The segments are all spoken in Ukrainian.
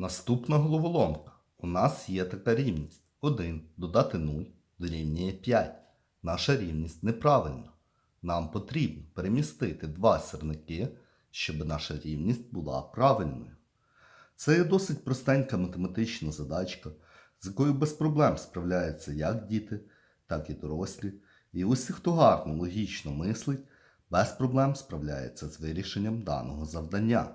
Наступна головоломка. У нас є така рівність. 1 додати 0 дорівнює 5. Наша рівність неправильна. Нам потрібно перемістити два сірники, щоб наша рівність була правильною. Це є досить простенька математична задачка, з якою без проблем справляються як діти, так і дорослі. І усі, хто гарно логічно мислить, без проблем справляється з вирішенням даного завдання.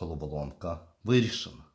головоломка вирішена.